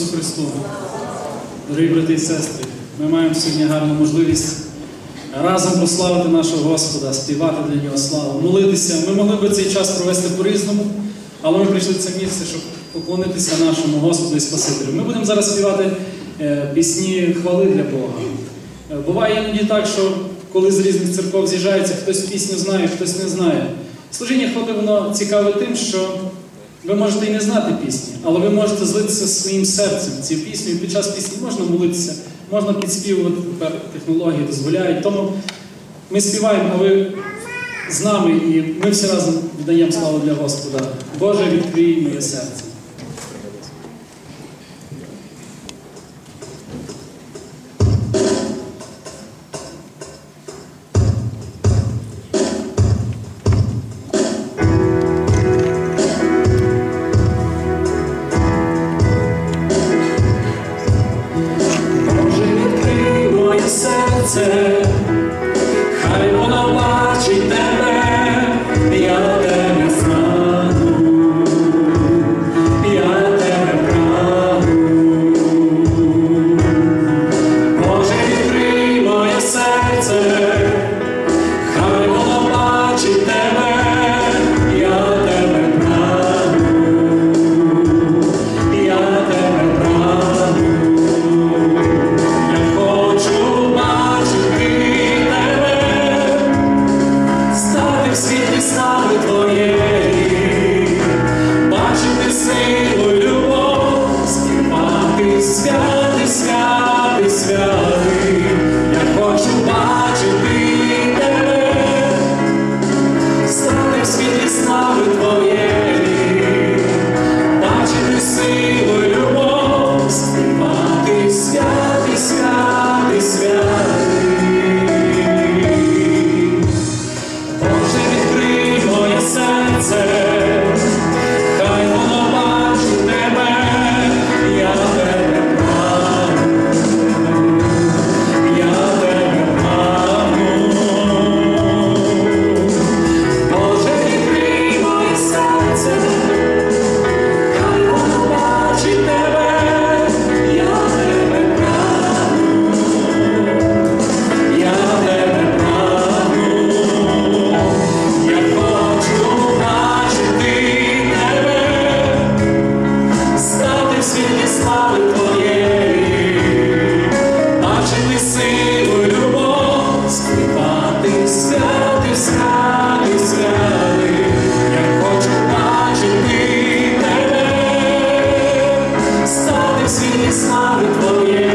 Ісусу Христу. Дорогі брати і сестри, ми маємо сьогодні гарну можливість разом прославити нашого Господа, співати для Нього славу, молитися. Ми могли би цей час провести по-різному, але ми прийшли в це місце, щоб поклонитися нашому Господу і Спасителю. Ми будемо зараз співати е, пісні хвали для Бога. Е, Буває іноді так, що коли з різних церков з'їжджаються, хтось пісню знає, хтось не знає. Служіння хвали воно цікаве тим, що ви можете і не знати пісні, але ви можете злитися своїм серцем в цю пісню. Під час пісні можна молитися, можна підспівувати, тепер технології дозволяють. Тому ми співаємо, а ви з нами, і ми всі разом віддаємо славу для Господа. Боже, відкрий моє серце. Серце, слави твоєї, силу, любов, співати святи, святий, святий. Я хочу бачити тебе, стати в слави твоєї,